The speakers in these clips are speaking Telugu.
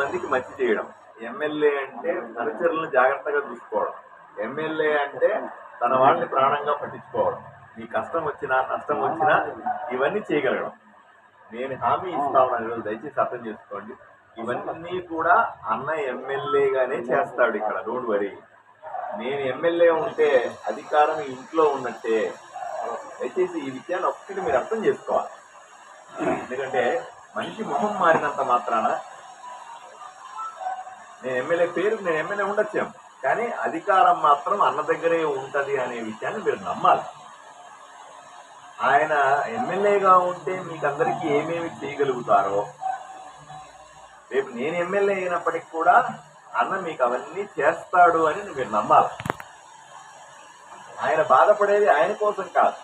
మందికి మంచి చేయడం. ఎమ్మెల్యే అంటే అనుచరులను జాగ్రత్తగా చూసుకోవడం. ఎమ్మెల్యే అంటే తన వాళ్ళని ప్రాణంగా పట్టించుకోవడం. మీ కష్టం వచ్చినా నష్టం వచ్చినా ఇవన్నీ చేయగలగడం. నేను హామీ ఇస్తా ఉన్నాను దయచేసి అర్థం చేసుకోండి. ఇవన్నీ కూడా అన్న ఎమ్మెల్యేగానే చేస్తాడు ఇక్కడ. డోంట్ వరీ నేను ఎమ్మెల్యే ఉంటే అధికారం ఇంట్లో ఉన్నట్టే. దయచేసి ఈ విషయాన్ని ఒక్కటి మీరు అర్థం చేసుకోవాలి. ఎందుకంటే మనిషి మొహం మారినంత మాత్రాన నేను ఎమ్మెల్యే పేరు నేను ఎమ్మెల్యే ఉండొచ్చాం. కానీ అధికారం మాత్రం అన్న దగ్గరే ఉంటుంది అనే విషయాన్ని మీరు నమ్మాలి. ఆయన ఎమ్మెల్యేగా ఉంటే మీకు అందరికీ ఏమేమి చేయగలుగుతారో రేపు నేను ఎమ్మెల్యే అయినప్పటికి కూడా అన్న మీకు అవన్నీ చేస్తాడు అని మీరు నమ్మాలి. ఆయన బాధపడేది ఆయన కోసం కాదు.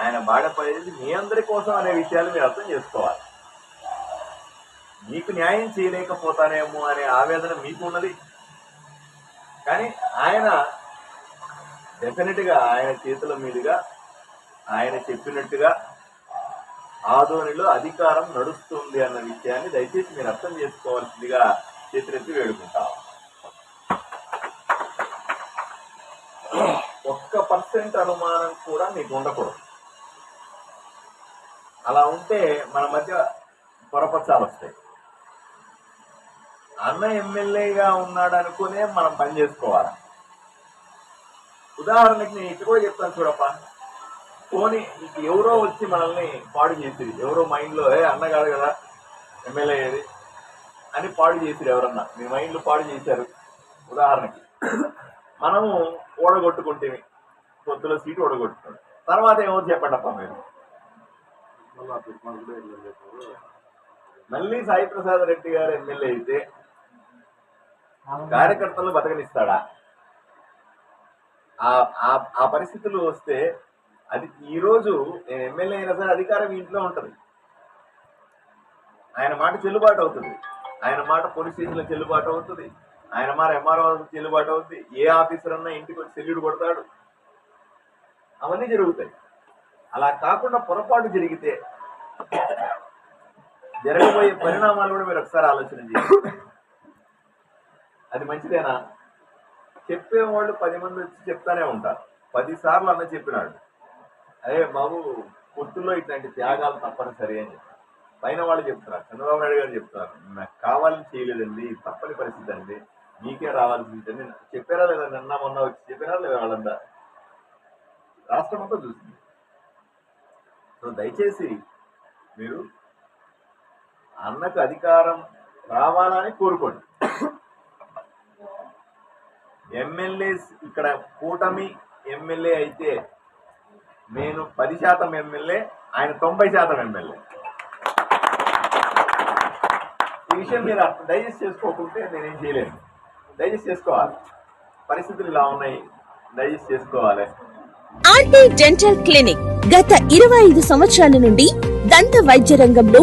ఆయన బాధపడేది మీ అందరి కోసం అనే విషయాలు మీరు అర్థం చేసుకోవాలి. మీకు న్యాయం చేయలేకపోతానేమో అనే ఆవేదన మీకు ఉన్నది కానీ ఆయన డెఫినెట్గా ఆయన చేతుల మీదుగా ఆయన చెప్పినట్టుగా ఆదోనిలో అధికారం నడుస్తుంది అన్న విషయాన్ని దయచేసి మీరు అర్థం చేసుకోవాల్సిందిగా చేతులెత్తి వేడుకుంటాం ఒక్క పర్సెంట్ అనుమానం కూడా మీకు ఉండకూడదు. అలా ఉంటే మన మధ్య పొరపచ్చాలు వస్తాయి. అన్న ఎమ్మెల్యేగా ఉన్నాడు అనుకునే మనం పని చేసుకోవాలి? ఉదాహరణకి నేను ఇటు కూడా చెప్తాను చూడప్ప. పోనీ ఎవరో వచ్చి మనల్ని పాడు చేసిరి ఎవరో మైండ్లో ఏ అన్న కాదు కదా ఎమ్మెల్యే ఏది? అని పాడు చేసిరు ఎవరన్నా. మీ మైండ్లో పాడు చేశారు. ఉదాహరణకి మనము ఓడగొట్టుకుంటే పొద్దులో సీటు ఓడగొట్టుకోండి తర్వాత ఏమో చెప్పండి అప్ప మీరు. మళ్ళీ సాయి ప్రసాద్ రెడ్డి గారు ఎమ్మెల్యే అయితే కార్యకర్తలు బతకనిస్తాడా? ఆ ఆ- పరిస్థితులు వస్తే అది ఈ రోజు నేను ఎమ్మెల్యే అయినా సరే అధికారం ఇంట్లో ఉంటుంది. ఆయన మాట చెల్లుబాటు అవుతుంది. ఆయన మాట పోలీస్ స్టేషన్లో చెల్లుబాటు అవుతుంది. ఆయన మాట ఎంఆర్ఓ చెల్లుబాటు అవుతుంది. ఏ ఆఫీసర్ అన్నా ఇంటికి వచ్చి సెల్యూడు కొడతాడు. అవన్నీ జరుగుతాయి. అలా కాకుండా పొరపాటు జరిగితే జరగబోయే పరిణామాలు కూడా మీరు ఒకసారి ఆలోచన చేయండి. అది మంచిదేనా? చెప్పేవాళ్ళు పది మంది వచ్చి చెప్తానే ఉంటారు. పది సార్లు అన్న చెప్పినాడు. అదే బాబు పొత్తుల్లో ఇట్లాంటి త్యాగాలు తప్పనిసరి అని చెప్పారు. పైన వాళ్ళు చెప్తున్నారు. చంద్రబాబు నాయుడు గారు చెప్తున్నారు. నాకు కావాలని చేయలేదండి తప్పని పరిస్థితి అండి. మీకే రావాల్సింది అని చెప్పారా లేదా? నిన్న మొన్న వచ్చి చెప్పారా లేదా వాళ్ళంతా? రాష్ట్రం అంతా చూసింది. సో దయచేసి మీరు అన్నకు అధికారం రావాలని కోరుకోండి. ఎమ్మెల్యేస్ ఇక్కడ కూటమి ఎమ్మెల్యే అయితే నేను పది శాతం ఎమ్మెల్యే ఆయన తొంభై శాతం ఎమ్మెల్యే ఈ విషయం మీరు డైజెస్ట్ చేసుకోకుంటే నేనేం చేయలేను. డైజెస్ట్ చేసుకోవాలి. పరిస్థితులు ఇలా ఉన్నాయి. డైజెస్ట్ చేసుకోవాలి. ఆర్టీ డెంటల్ క్లినిక్ గత ఇరవై ఐదు సంవత్సరాల నుండి దంత వైద్య రంగంలో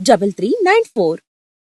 double three nine four